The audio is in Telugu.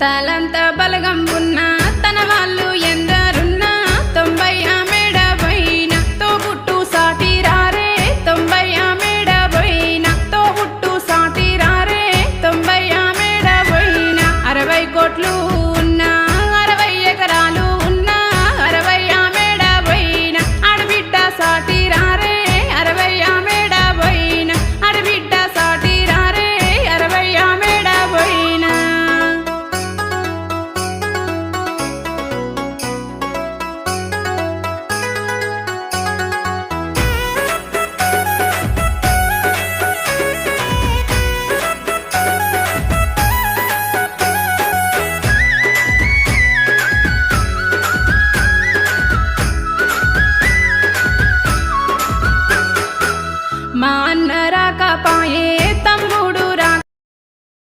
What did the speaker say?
తలంత బలగం ఉన్నా తన వాళ్ళు ఎందరున్నా తొంభై ఆ మేడ పోయిన తో పుట్టు సాటి రారే తొంభై ఆ మేడ పోయిన తో పుట్టు సాటి రారే తొంభై ఆ మేడ పోయిన అరవై కోట్లు धरा का पाए